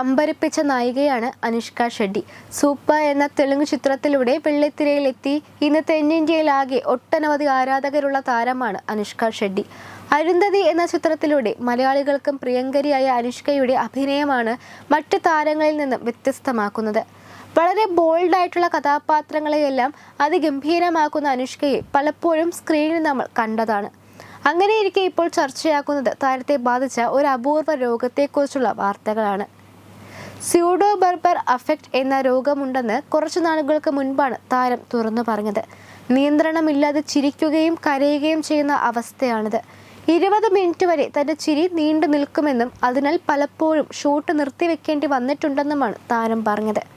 ഉറപ്പിച്ച നായികയാണ് അനുഷ്ക ഷെഡി സൂപ്പ എന്ന തെലുങ്ക് ചിത്രത്തിലൂടെ വെള്ളിത്തിരയിലെത്തി. ഇന്ന് തെന്നിന്ത്യയിലാകെ ഒട്ടനവധി ആരാധകരുള്ള താരമാണ് അനുഷ്ക ഷെഡി അരുന്ധതി എന്ന ചിത്രത്തിലൂടെ മലയാളികൾക്കും പ്രിയങ്കരിയായ അനുഷ്കയുടെ അഭിനയമാണ് മറ്റ് താരങ്ങളിൽ നിന്നും വ്യത്യസ്തമാക്കുന്നത്. വളരെ ബോൾഡായിട്ടുള്ള കഥാപാത്രങ്ങളെയെല്ലാം അതിഗംഭീരമാക്കുന്ന അനുഷ്കയെ പലപ്പോഴും സ്ക്രീനിൽ നമ്മൾ കണ്ടതാണ്. അങ്ങനെയിരിക്കെ ഇപ്പോൾ ചർച്ചയാക്കുന്നത് താരത്തെ ബാധിച്ച ഒരു അപൂർവ രോഗത്തെക്കുറിച്ചുള്ള വാർത്തകളാണ്. സ്യൂഡോ ബർബർ അഫക്റ്റ് എന്ന രോഗമുണ്ടെന്ന് കുറച്ചു നാളുകൾക്ക് മുൻപാണ് താരം തുറന്നു പറഞ്ഞത്. നിയന്ത്രണമില്ലാതെ ചിരിക്കുകയും കരയുകയും ചെയ്യുന്ന അവസ്ഥയാണിത്. ഇരുപത് മിനിറ്റ് വരെ തന്റെ ചിരി നീണ്ടു നിൽക്കുമെന്നും അതിനാൽ പലപ്പോഴും ഷൂട്ട് നിർത്തിവെക്കേണ്ടി വന്നിട്ടുണ്ടെന്നുമാണ് താരം പറഞ്ഞത്.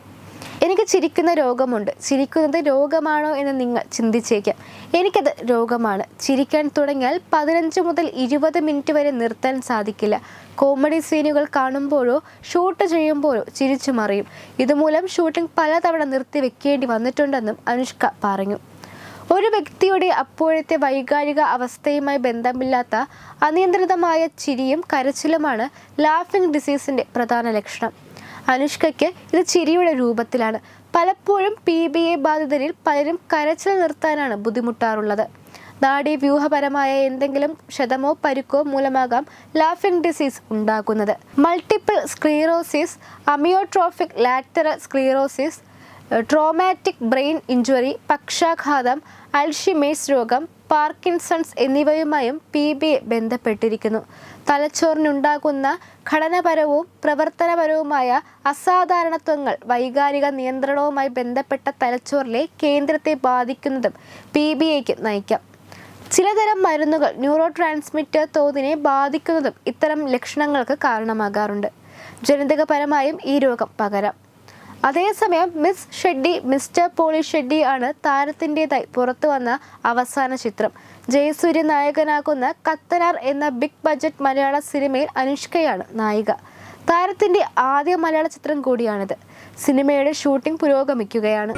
എനിക്ക് ചിരിക്കുന്ന രോഗമുണ്ട്. ചിരിക്കുന്നത് രോഗമാണോ എന്ന് നിങ്ങൾ ചിന്തിച്ചേക്കാം. എനിക്കത് രോഗമാണ്. ചിരിക്കാൻ തുടങ്ങിയാൽ പതിനഞ്ച് മുതൽ ഇരുപത് മിനിറ്റ് വരെ നിർത്താൻ സാധിക്കില്ല. കോമഡി സീനുകൾ കാണുമ്പോഴോ ഷൂട്ട് ചെയ്യുമ്പോഴോ ചിരിച്ചു മറിയും. ഇതുമൂലം ഷൂട്ടിംഗ് പലതവണ നിർത്തി വെക്കേണ്ടി വന്നിട്ടുണ്ടെന്നും അനുഷ്ക പറഞ്ഞു. ഒരു വ്യക്തിയുടെ അപ്പോഴത്തെ വൈകാരിക അവസ്ഥയുമായി ബന്ധമില്ലാത്ത അനിയന്ത്രിതമായ ചിരിയും കരച്ചിലുമാണ് ലാഫിംഗ് ഡിസീസിന്റെ പ്രധാന ലക്ഷണം. അനുഷ്കയ്ക്ക് ഇത് ചിരിയുടെ രൂപത്തിലാണ്. പലപ്പോഴും പി ബി എ ബാധിതരിൽ പലരും കരച്ചിൽ നിർത്താനാണ് ബുദ്ധിമുട്ടാറുള്ളത്. നാഡീവ്യൂഹപരമായ എന്തെങ്കിലും ക്ഷതമോ പരുക്കോ മൂലമാകാം ലാഫിംഗ് ഡിസീസ് ഉണ്ടാകുന്നത്. Multiple sclerosis amyotrophic lateral sclerosis traumatic brain injury പക്ഷാഘാതം അൾഷിമേഴ്സ് രോഗം പാർക്കിൻസൺസ് എന്നിവയുമായും പി ബി ബന്ധപ്പെട്ടിരിക്കുന്നു. തലച്ചോറിനുണ്ടാകുന്ന ഘടനപരവും പ്രവർത്തനപരവുമായ അസാധാരണത്വങ്ങൾ വൈകാരിക നിയന്ത്രണവുമായി ബന്ധപ്പെട്ട തലച്ചോറിലെ കേന്ദ്രത്തെ ബാധിക്കുന്നതും പി ബി എക്ക് നയിക്കാം. ചിലതരം മരുന്നുകൾ ന്യൂറോ ട്രാൻസ്മിറ്റർ തോതിനെ ബാധിക്കുന്നതും ഇത്തരം ലക്ഷണങ്ങൾക്ക് കാരണമാകാറുണ്ട്. ജനിതകപരമായും ഈ രോഗം പകരാം. അതേസമയം miss Shetty mister Polishetty ആണ് താരത്തിന്റെതായി പുറത്തു വന്ന അവസാന ചിത്രം. ജയസൂര്യ നായകനാക്കുന്ന കത്തനാർ എന്ന ബിഗ് ബജറ്റ് മലയാള സിനിമയിൽ അനുഷ്കയാണ് നായിക. താരത്തിന്റെ ആദ്യ മലയാള ചിത്രം കൂടിയാണിത്. സിനിമയുടെ ഷൂട്ടിംഗ് പുരോഗമിക്കുകയാണ്.